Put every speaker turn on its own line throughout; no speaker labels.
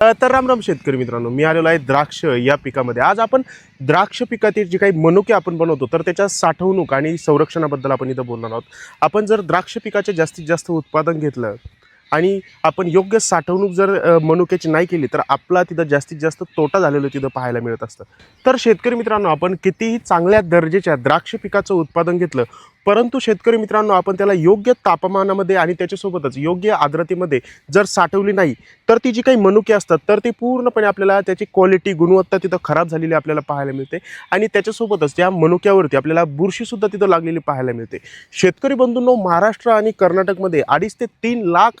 तर राम राम शेतकरी मित्रांनो मी आलेलो आहे द्राक्ष या पिकामध्ये. आज आपण द्राक्ष पिकातील जे काही मनुके आपण बनवतो तर त्याच्या साठवणूक आणि संरक्षणाबद्दल आपण इथं बोलणार आहोत. आपण जर द्राक्ष पिकाचे जास्तीत जास्त उत्पादन घेतलं आणि आपण योग्य साठवणूक जर मनुक्याची नाही केली तर आपला तिथं जास्तीत जास्त तोटा झालेलं तिथं पाहायला मिळत असतं. तर शेतकरी मित्रांनो आपण कितीही चांगल्या दर्जेच्या द्राक्ष पिकाचं उत्पादन घेतलं परंतु शेतकरी मित्रांनो आपण त्याला योग्य तापमानामध्ये आणि त्याच्यासोबतच योग्य आर्द्रतेमध्ये जर साठवली नाही तर ती जी काही मनुके असतात तर ती पूर्णपणे आपल्याला त्याची क्वालिटी गुणवत्ता तिथं खराब झालेली आपल्याला पाहायला मिळते. आणि त्याच्यासोबतच त्या मनुक्यावरती आपल्याला बुरशीसुद्धा तिथं लागलेली पाहायला मिळते. शेतकरी बंधूंनो महाराष्ट्र आणि कर्नाटकमध्ये अडीच ते तीन लाख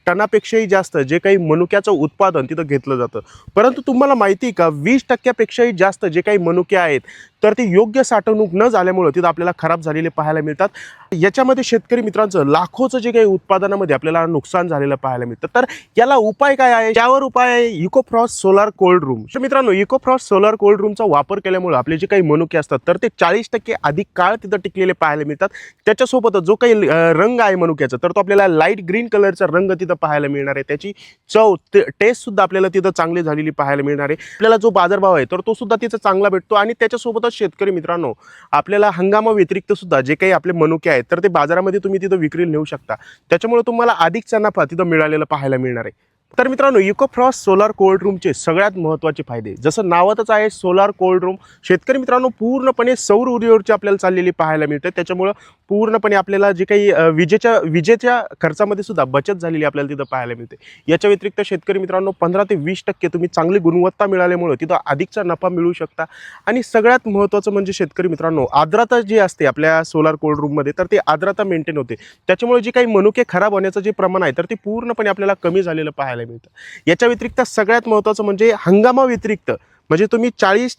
टनापेक्षाही जास्त जे काही मनुक्याचं उत्पादन तिथं घेतलं जातं. परंतु तुम्हाला माहिती आहे का वीस टक्क्यापेक्षाही जास्त जे काही मनुके आहेत तर ते योग्य साठवणूक न झाल्यामुळं तिथं आपल्याला खराब झालेले पाहायला मिळतात. याच्यामध्ये शेतकरी मित्रांचं लाखोचं जे काही उत्पादनामध्ये आपल्याला नुकसान झालेलं पाहायला मिळतं. तर याला उपाय काय आहे? यावर उपाय आहे इकोफ्रॉस्ट सोलार कोल्ड रूम. तर मित्रांनो इकोफ्रॉस्ट सोलार कोल्ड रूमचा वापर केल्यामुळे आपले जे काही मनुके असतात तर ते चाळीस टक्के अधिक काळ तिथं टिकलेले पाहायला मिळतात. त्याच्यासोबतच जो काही रंग आहे मनुक्याचा तर तो आपल्याला लाइट ग्रीन कलरचा रंग तिथं पाहायला मिळणार आहे. त्याची चव टेस्ट सुद्धा आपल्याला तिथं चांगली झालेली पाहायला मिळणार आहे. आपल्याला जो बाजारभाव आहे तर तो सुद्धा तिथं चांगला भेटतो आणि त्याच्यासोबतच शेतकरी मित्रांनो आपल्याला हंगामा व्यतिरिक्त सुद्धा जे काही आपले मनुके आहेत तर ते बाजारामध्ये तुम्ही तिथं विक्री नेऊ शकता. त्याच्यामुळे तुम्हाला अधिकचा नफा तिथं मिळालेला पाहायला मिळणार आहे. तर मित्रांनो इकोफ्रॉस्ट सोलार कोल्ड रूमचे सगळ्यात महत्त्वाचे फायदे. जसं नावातच आहे सोलार कोल्ड रूम शेतकरी मित्रांनो पूर्णपणे सौर ऊर्जेवरची आपल्याला चाललेली पाहायला मिळते. त्याच्यामुळं पूर्णपणे आपल्याला जे काही विजेच्या विजेच्या खर्चामध्ये सुद्धा बचत झालेली आपल्याला तिथं पाहायला मिळते. याच्या व्यतिरिक्त शेतकरी मित्रांनो पंधरा ते वीस टक्के तुम्ही चांगली गुणवत्ता मिळाल्यामुळं तिथं अधिकचा नफा मिळू शकता. आणि सगळ्यात महत्त्वाचं म्हणजे शेतकरी मित्रांनो आर्द्रता जी असते आपल्या सोलार कोल्ड रूममध्ये तर ती आर्द्रता मेंटेन होते. त्याच्यामुळे जे काही मनुके खराब होण्याचं जे प्रमाण आहे तर ते पूर्णपणे आपल्याला कमी झालेलं पाहायला मिळतं. याच्या व्यतिरिक्त सगळ्यात महत्त्वाचं म्हणजे हंगामा व्यतिरिक्त म्हणजे तुम्ही चाळीस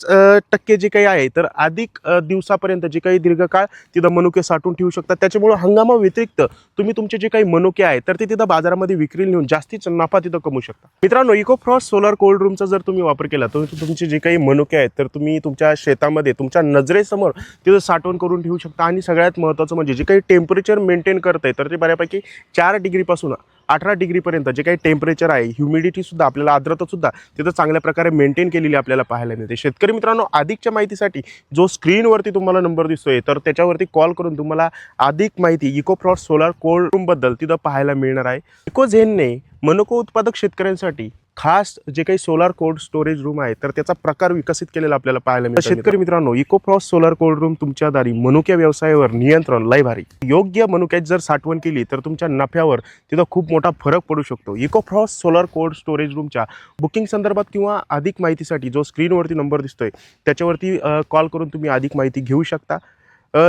टक्के जे काही आहे तर अधिक दिवसापर्यंत जे काही दीर्घकाळ तिथं मनुके साठवून ठेवू शकतात त्याच्यामुळं हंगामा व्यतिरिक्त तुम्ही तुमचे जे काही मनुके आहे तर ते तिथं बाजारामध्ये विक्री नेऊन जास्तीच नफा तिथं कमवू शकता. मित्रांनो इको फ्रॉस्ट सोलर कोल्ड रूमचा जर तुम्ही वापर केला तर तुमचे जे काही मनुके आहेत तर तुम्ही तुमच्या शेतामध्ये तुमच्या नजरेसमोर तिथं साठवण करून ठेवू शकता. आणि सगळ्यात महत्त्वाचं म्हणजे जे काही टेम्परेचर मेंटेन करत आहे तर ते बऱ्यापैकी चार डिग्रीपासून अठरा डिग्रीपर्यंत जे काही टेम्परेचर आहे ह्युमिडिटीसुद्धा आपल्याला आर्द्रतासुद्धा तिथं चांगल्या प्रकारे मेंटेन केलेली आपल्याला पाहायला मिळते. शेतकरी मित्रांनो अधिकच्या माहितीसाठी जो स्क्रीनवरती तुम्हाला नंबर दिसतोय तर त्याच्यावरती कॉल करून तुम्हाला अधिक माहिती इकोफ्रॉस्ट सोलार कोल्ड रूमबद्दल तिथं पाहायला मिळणार आहे. इकोझेनने मनुको उत्पादक शेतकऱ्यांसाठी खास जे काही सोलार कोल्ड स्टोरेज रूम आहे तर त्याचा प्रकार विकसित केलेला आपल्याला पाहायला मिळतो. शेतकरी मित्रांनो इकोफ्रॉस्ट सोलार कोल्ड रूम तुमच्या दारी मनुक्या व्यवसायावर नियंत्रण लय भारी. योग्य मनुक्यात जर साठवण केली तर तुमच्या नफ्यावर तिथं खूप मोठा फरक पडू शकतो. इकोफ्रॉस सोलार कोल्ड स्टोरेज रूमच्या बुकिंग संदर्भात किंवा अधिक माहितीसाठी जो स्क्रीनवरती नंबर दिसतोय त्याच्यावरती कॉल करून तुम्ही अधिक माहिती घेऊ शकता.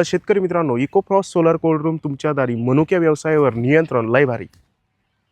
शेतकरी मित्रांनो इकोफ्रॉस सोलार कोल्ड रूम तुमच्या दारी मनुक्या व्यवसायावर नियंत्रण लय भारी.